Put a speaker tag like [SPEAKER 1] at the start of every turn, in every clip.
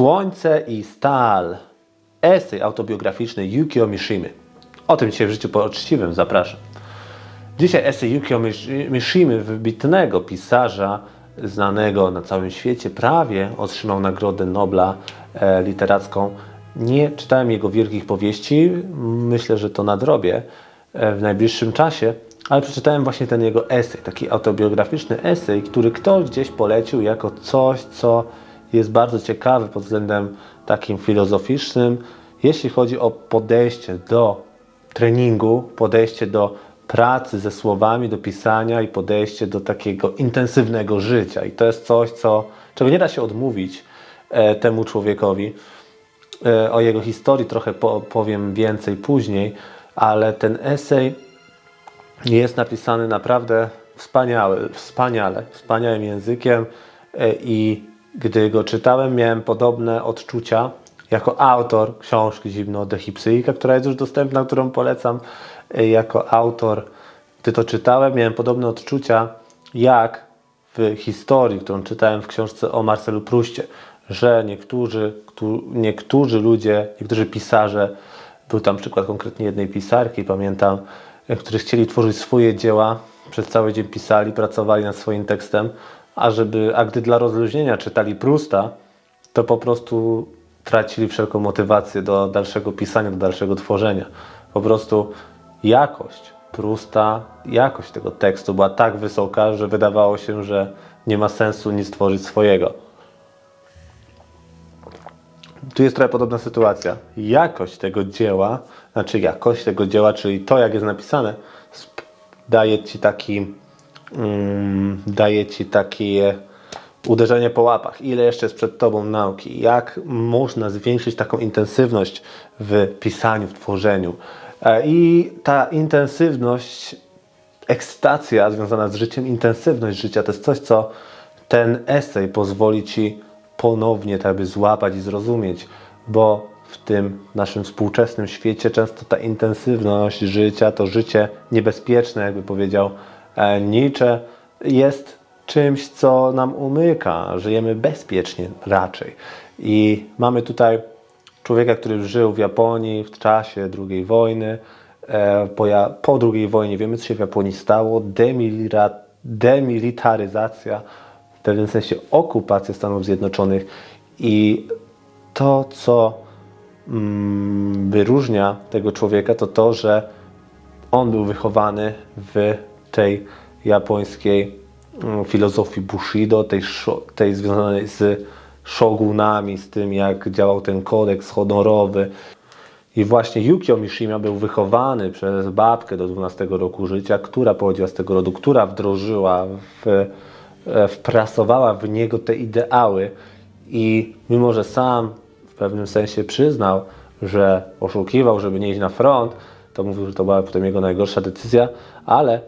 [SPEAKER 1] Słońce i stal. Esej autobiograficzny Yukio Mishimy. O tym dzisiaj w życiu poczciwym zapraszam. Dzisiaj esej Yukio Mish- Mishimy, wybitnego pisarza, znanego na całym świecie, prawie otrzymał Nagrodę Nobla e, literacką. Nie czytałem jego wielkich powieści, myślę, że to nadrobię e, w najbliższym czasie, ale przeczytałem właśnie ten jego esej, taki autobiograficzny esej, który ktoś gdzieś polecił jako coś, co jest bardzo ciekawe pod względem takim filozoficznym, jeśli chodzi o podejście do treningu, podejście do pracy ze słowami, do pisania i podejście do takiego intensywnego życia. I to jest coś, co, czego nie da się odmówić e, temu człowiekowi. E, o jego historii trochę po, powiem więcej później, ale ten esej jest napisany naprawdę wspaniały, wspaniale, wspaniałym językiem e, i gdy go czytałem, miałem podobne odczucia jako autor książki Zimno Dechipsyjka, która jest już dostępna, którą polecam e, jako autor. Gdy to czytałem, miałem podobne odczucia jak w historii, którą czytałem w książce o Marcelu Pruście, że niektórzy, któ- niektórzy ludzie, niektórzy pisarze, był tam przykład konkretnie jednej pisarki, pamiętam, e, którzy chcieli tworzyć swoje dzieła, przez cały dzień pisali, pracowali nad swoim tekstem, a, żeby, a gdy dla rozluźnienia czytali Prusta, to po prostu tracili wszelką motywację do dalszego pisania, do dalszego tworzenia. Po prostu jakość Prusta, jakość tego tekstu była tak wysoka, że wydawało się, że nie ma sensu nic tworzyć swojego. Tu jest trochę podobna sytuacja. Jakość tego dzieła, znaczy jakość tego dzieła, czyli to, jak jest napisane, daje ci taki, daje ci takie uderzenie po łapach. Ile jeszcze jest przed tobą nauki? Jak można zwiększyć taką intensywność w pisaniu, w tworzeniu? E, I ta intensywność ekscytacja związana z życiem, intensywność życia to jest coś, co ten esej pozwoli ci ponownie tak złapać i zrozumieć, bo w tym naszym współczesnym świecie często ta intensywność życia, to życie niebezpieczne, jakby powiedział Nietzsche, jest czymś, co nam umyka. Żyjemy bezpiecznie raczej. I mamy tutaj człowieka, który żył w Japonii w czasie II wojny. E, Po, po II wojnie wiemy, co się w Japonii stało. Demilira, demilitaryzacja, w pewnym sensie okupacja Stanów Zjednoczonych. I to, co mm, wyróżnia tego człowieka, to to, że on był wychowany w tej japońskiej mm, filozofii Bushido, tej, tej związanej z shogunami, z tym jak działał ten kodeks honorowy. I właśnie Yukio Mishima był wychowany przez babkę do 12 roku życia, która pochodziła z tego rodu, która wdrożyła, w, e, wprasowała w niego te ideały. I mimo, że sam w pewnym sensie przyznał, że oszukiwał, żeby nie iść na front, to mówił, że to była potem jego najgorsza decyzja, ale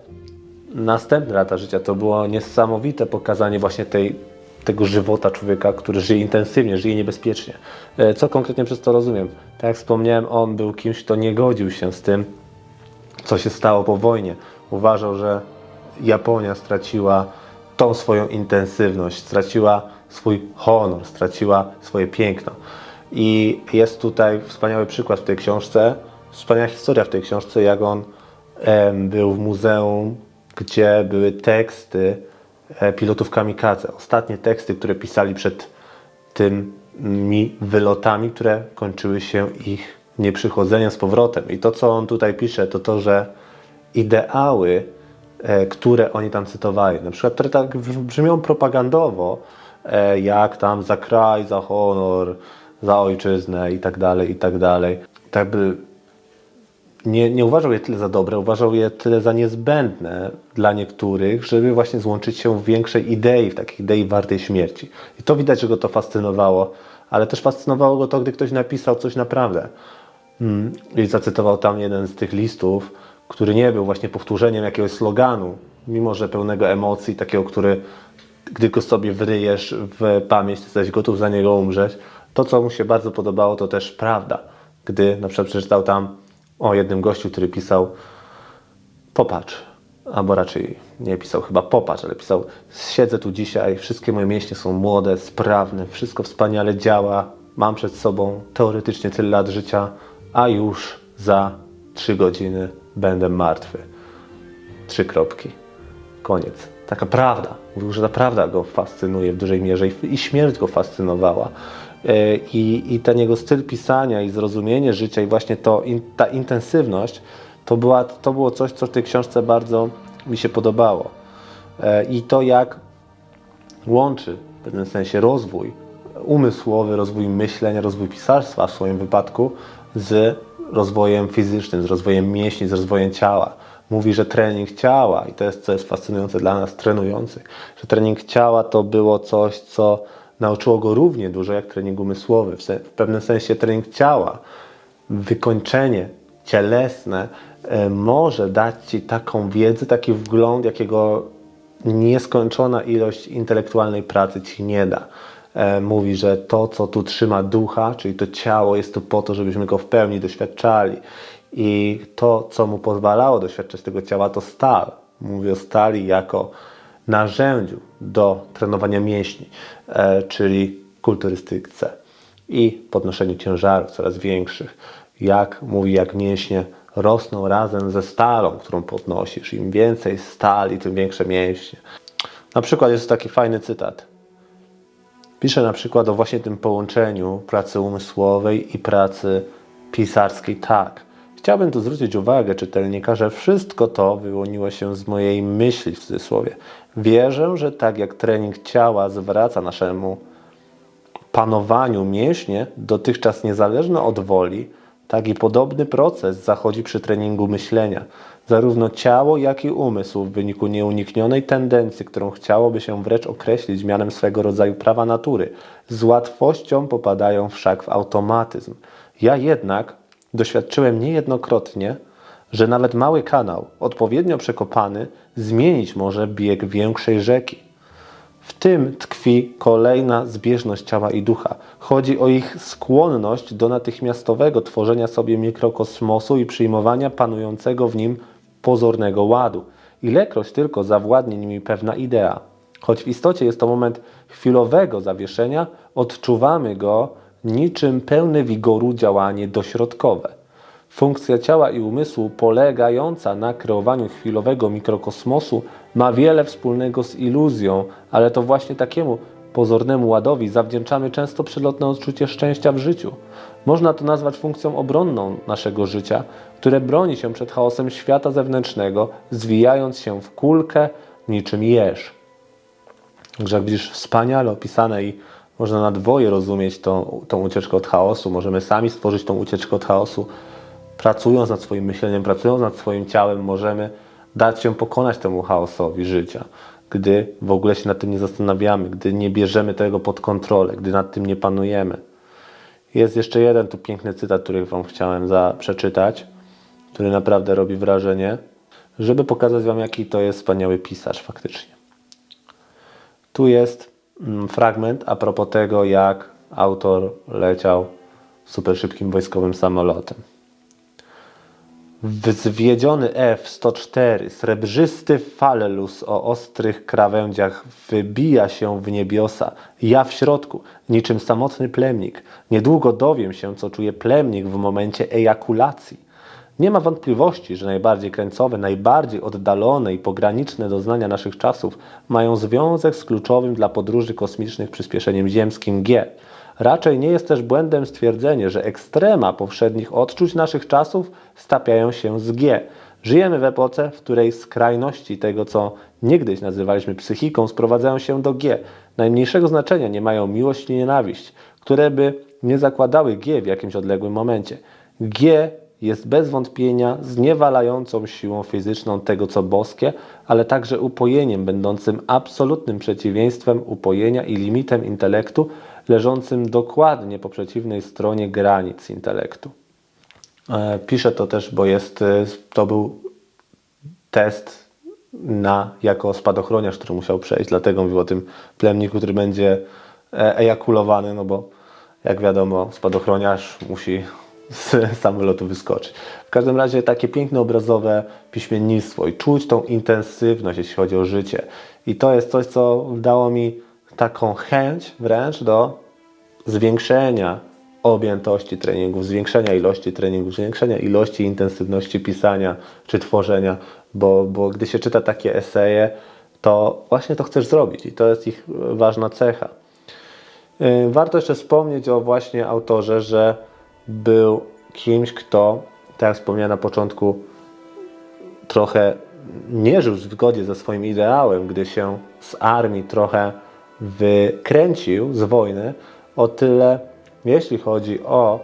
[SPEAKER 1] następne lata życia to było niesamowite pokazanie właśnie tej, tego żywota człowieka, który żyje intensywnie, żyje niebezpiecznie. E, Co konkretnie przez to rozumiem? Tak jak wspomniałem, on był kimś, kto nie godził się z tym, co się stało po wojnie. Uważał, że Japonia straciła tą swoją intensywność, straciła swój honor, straciła swoje piękno. I jest tutaj wspaniały przykład w tej książce, wspaniała historia w tej książce, jak on em, był w muzeum, gdzie były teksty e, pilotów kamikadze. Ostatnie teksty, które pisali przed tymi wylotami, które kończyły się ich nieprzychodzeniem z powrotem. I to, co on tutaj pisze, to to, że ideały, e, które oni tam cytowali, na przykład, które tak brzmią propagandowo, e, jak tam za kraj, za honor, za ojczyznę i tak dalej, i tak dalej. Tak by nie, nie uważał je tyle za dobre, uważał je tyle za niezbędne dla niektórych, żeby właśnie złączyć się w większej idei, w takiej idei wartej śmierci. I to widać, że go to fascynowało, ale też fascynowało go to, gdy ktoś napisał coś naprawdę. Mm, I zacytował tam jeden z tych listów, który nie był właśnie powtórzeniem jakiegoś sloganu, mimo że pełnego emocji, takiego, który gdy go sobie wyryjesz w pamięć, to jesteś gotów za niego umrzeć. To, co mu się bardzo podobało, to też prawda. Gdy na przykład przeczytał tam o jednym gościu, który pisał popatrz, albo raczej nie pisał chyba popatrz, ale pisał siedzę tu dzisiaj, wszystkie moje mięśnie są młode, sprawne, wszystko wspaniale działa, mam przed sobą teoretycznie tyle lat życia, a już za 3 godziny będę martwy. Trzy kropki. Koniec. Taka prawda. Mówił, że ta prawda go fascynuje w dużej mierze i, śmierć go fascynowała. E, I, I ten jego styl pisania i zrozumienie życia i właśnie to, in, ta intensywność, to, była, to było coś, co w tej książce bardzo mi się podobało. E, I to jak łączy w pewnym sensie rozwój umysłowy, rozwój myślenia, rozwój pisarstwa w swoim wypadku z rozwojem fizycznym, z rozwojem mięśni, z rozwojem ciała. Mówi, że trening ciała, i to jest co jest fascynujące dla nas trenujących, że trening ciała to było coś, co nauczyło go równie dużo jak trening umysłowy. W, se, w pewnym sensie trening ciała, wykończenie cielesne e, może dać Ci taką wiedzę, taki wgląd, jakiego nieskończona ilość intelektualnej pracy Ci nie da. E, mówi, że to, co tu trzyma ducha, czyli to ciało, jest tu po to, żebyśmy go w pełni doświadczali. I to, co mu pozwalało doświadczać tego ciała, to stal. Mówi o stali jako narzędziu do trenowania mięśni, e, czyli kulturystyce i podnoszeniu ciężarów coraz większych. Jak mówi, jak mięśnie rosną razem ze stalą, którą podnosisz. Im więcej stali, tym większe mięśnie. Na przykład jest taki fajny cytat. Pisze na przykład o właśnie tym połączeniu pracy umysłowej i pracy pisarskiej tak. Chciałbym tu zwrócić uwagę czytelnika, że wszystko to wyłoniło się z mojej myśli w cudzysłowie. Wierzę, że tak jak trening ciała zwraca naszemu panowaniu mięśnie, dotychczas niezależne od woli, tak i podobny proces zachodzi przy treningu myślenia. Zarówno ciało, jak i umysł w wyniku nieuniknionej tendencji, którą chciałoby się wręcz określić mianem swego rodzaju prawa natury, z łatwością popadają wszak w automatyzm. Ja jednak doświadczyłem niejednokrotnie, że nawet mały kanał, odpowiednio przekopany, zmienić może bieg większej rzeki. W tym tkwi kolejna zbieżność ciała i ducha. Chodzi o ich skłonność do natychmiastowego tworzenia sobie mikrokosmosu i przyjmowania panującego w nim pozornego ładu. Ilekroć tylko zawładnie nimi pewna idea. Choć w istocie jest to moment chwilowego zawieszenia, odczuwamy go niczym pełne wigoru działanie dośrodkowe. Funkcja ciała i umysłu polegająca na kreowaniu chwilowego mikrokosmosu ma wiele wspólnego z iluzją, ale to właśnie takiemu pozornemu ładowi zawdzięczamy często przelotne odczucie szczęścia w życiu. Można to nazwać funkcją obronną naszego życia, które broni się przed chaosem świata zewnętrznego, zwijając się w kulkę niczym jeż. Także widzisz, wspaniale opisane i można na dwoje rozumieć tą, tą ucieczkę od chaosu. Możemy sami stworzyć tą ucieczkę od chaosu. Pracując nad swoim myśleniem, pracując nad swoim ciałem, możemy dać się pokonać temu chaosowi życia, gdy w ogóle się nad tym nie zastanawiamy, gdy nie bierzemy tego pod kontrolę, gdy nad tym nie panujemy. Jest jeszcze jeden tu piękny cytat, który Wam chciałem za przeczytać, który naprawdę robi wrażenie, żeby pokazać Wam, jaki to jest wspaniały pisarz faktycznie. Tu jest fragment a propos tego, jak autor leciał super szybkim wojskowym samolotem. Zwiedziony F-104, srebrzysty falelus o ostrych krawędziach wybija się w niebiosa. Ja w środku, niczym samotny plemnik. Niedługo dowiem się, co czuje plemnik w momencie ejakulacji. Nie ma wątpliwości, że najbardziej krańcowe, najbardziej oddalone i pograniczne doznania naszych czasów mają związek z kluczowym dla podróży kosmicznych przyspieszeniem ziemskim G. Raczej nie jest też błędem stwierdzenie, że ekstrema powszednich odczuć naszych czasów stapiają się z G. Żyjemy w epoce, w której skrajności tego, co niegdyś nazywaliśmy psychiką, sprowadzają się do G. Najmniejszego znaczenia nie mają miłość i nienawiść, które by nie zakładały G w jakimś odległym momencie. G jest bez wątpienia zniewalającą siłą fizyczną tego, co boskie, ale także upojeniem będącym absolutnym przeciwieństwem upojenia i limitem intelektu, leżącym dokładnie po przeciwnej stronie granic intelektu. E, piszę to też, bo jest, e, to był test na, jako spadochroniarz, który musiał przejść, dlatego mówił o tym plemniku, który będzie e, ejakulowany, no bo jak wiadomo, spadochroniarz musi z samolotu wyskoczyć. W każdym razie takie piękne obrazowe piśmiennictwo i czuć tą intensywność, jeśli chodzi o życie. I to jest coś, co dało mi taką chęć wręcz do zwiększenia objętości treningów, zwiększenia ilości treningów, zwiększenia ilości intensywności pisania czy tworzenia, bo, bo gdy się czyta takie eseje, to właśnie to chcesz zrobić i to jest ich ważna cecha. Yy, Warto jeszcze wspomnieć o właśnie autorze, że był kimś, kto, tak jak wspomniałem na początku, trochę nie żył w zgodzie ze swoim ideałem, gdy się z armii trochę wykręcił z wojny, o tyle jeśli chodzi o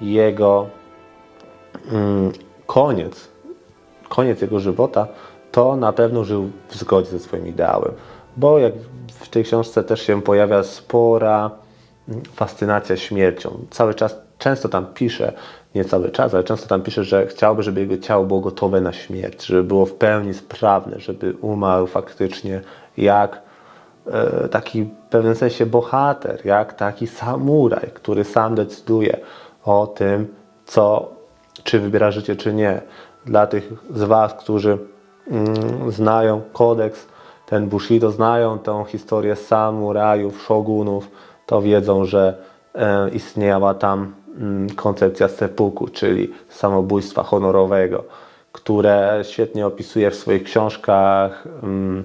[SPEAKER 1] jego mm, koniec, koniec jego żywota, to na pewno żył w zgodzie ze swoim ideałem. Bo jak w tej książce też się pojawia spora fascynacja śmiercią. Cały czas, często tam pisze, nie cały czas, ale często tam pisze, że chciałby, żeby jego ciało było gotowe na śmierć, żeby było w pełni sprawne, żeby umarł faktycznie jak e, taki w pewnym sensie bohater, jak taki samuraj, który sam decyduje o tym, co, czy wybiera życie, czy nie. Dla tych z Was, którzy mm, znają kodeks, ten Bushido, znają tą historię samurajów, shogunów, to wiedzą, że e, istniała tam koncepcja seppuku, czyli samobójstwa honorowego, które świetnie opisuje w swoich książkach. Mm,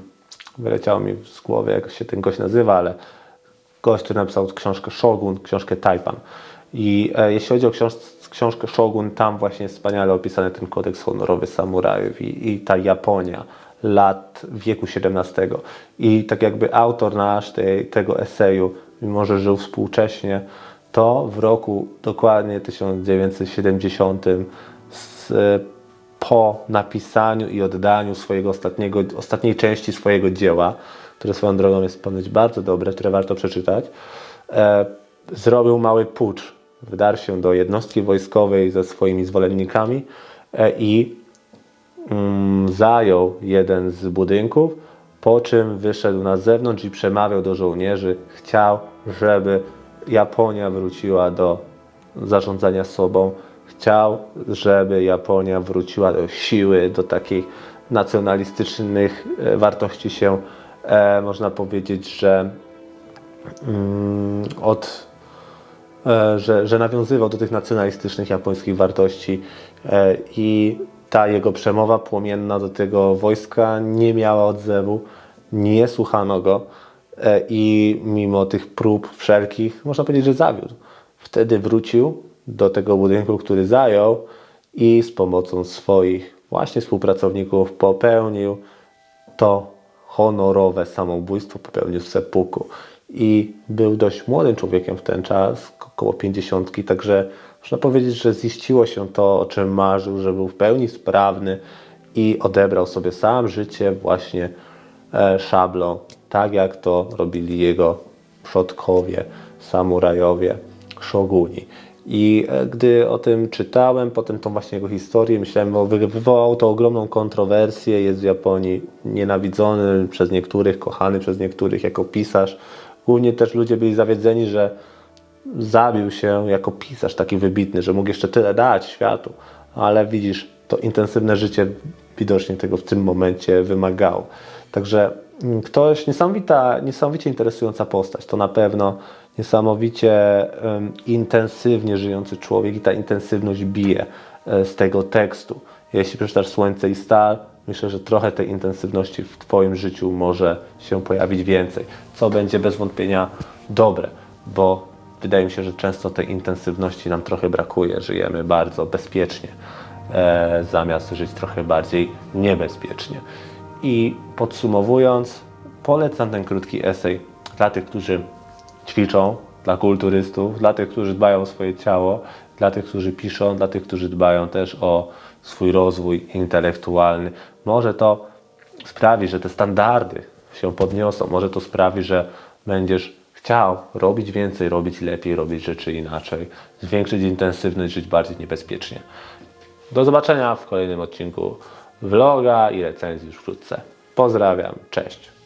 [SPEAKER 1] wyleciało mi z głowy, jak się ten gość nazywa, ale gość, który napisał książkę Shogun, książkę Taipan. I e, jeśli chodzi o książ książkę Shogun, tam właśnie jest wspaniale opisany ten kodeks honorowy samurajów i, i ta Japonia lat wieku XVII. I tak jakby autor nasz tej, tego eseju, mimo że żył współcześnie, to w roku dokładnie 1970 z, po napisaniu i oddaniu swojego ostatniego, ostatniej części swojego dzieła, które swoją drogą jest ponoć bardzo dobre, które warto przeczytać, e, zrobił mały pucz. Wdarł się do jednostki wojskowej ze swoimi zwolennikami e, i mm, zajął jeden z budynków, po czym wyszedł na zewnątrz i przemawiał do żołnierzy. Chciał, żeby Japonia wróciła do zarządzania sobą. Chciał, żeby Japonia wróciła do siły, do takich nacjonalistycznych e, wartości się, e, można powiedzieć, że mm, od e, że, że nawiązywał do tych nacjonalistycznych japońskich wartości e, i ta jego przemowa płomienna do tego wojska nie miała odzewu, nie słuchano go i mimo tych prób wszelkich, można powiedzieć, że zawiódł. Wtedy wrócił do tego budynku, który zajął i z pomocą swoich właśnie współpracowników popełnił to honorowe samobójstwo, popełnił seppuku. I był dość młodym człowiekiem w ten czas, około 50, także można powiedzieć, że ziściło się to, o czym marzył, że był w pełni sprawny i odebrał sobie sam życie właśnie e, szablą, tak jak to robili jego przodkowie, samurajowie, szoguni. I e, gdy o tym czytałem, potem tą właśnie jego historię, myślałem, bo wy- wywołał to ogromną kontrowersję, jest w Japonii nienawidzony przez niektórych, kochany przez niektórych jako pisarz. Głównie też ludzie byli zawiedzeni, że zabił się jako pisarz taki wybitny, że mógł jeszcze tyle dać światu, ale widzisz, to intensywne życie widocznie tego w tym momencie wymagało. Także ktoś, niesamowita, niesamowicie interesująca postać, to na pewno niesamowicie em, intensywnie żyjący człowiek i ta intensywność bije e, z tego tekstu. Jeśli przeczytasz Słońce i Stal, myślę, że trochę tej intensywności w Twoim życiu może się pojawić więcej, co będzie bez wątpienia dobre, bo wydaje mi się, że często tej intensywności nam trochę brakuje. Żyjemy bardzo bezpiecznie, e, zamiast żyć trochę bardziej niebezpiecznie. I podsumowując, polecam ten krótki esej dla tych, którzy ćwiczą, dla kulturystów, dla tych, którzy dbają o swoje ciało, dla tych, którzy piszą, dla tych, którzy dbają też o swój rozwój intelektualny. Może to sprawi, że te standardy się podniosą. Może to sprawi, że będziesz chciał robić więcej, robić lepiej, robić rzeczy inaczej, zwiększyć intensywność, żyć bardziej niebezpiecznie. Do zobaczenia w kolejnym odcinku vloga i recenzji już wkrótce. Pozdrawiam, cześć.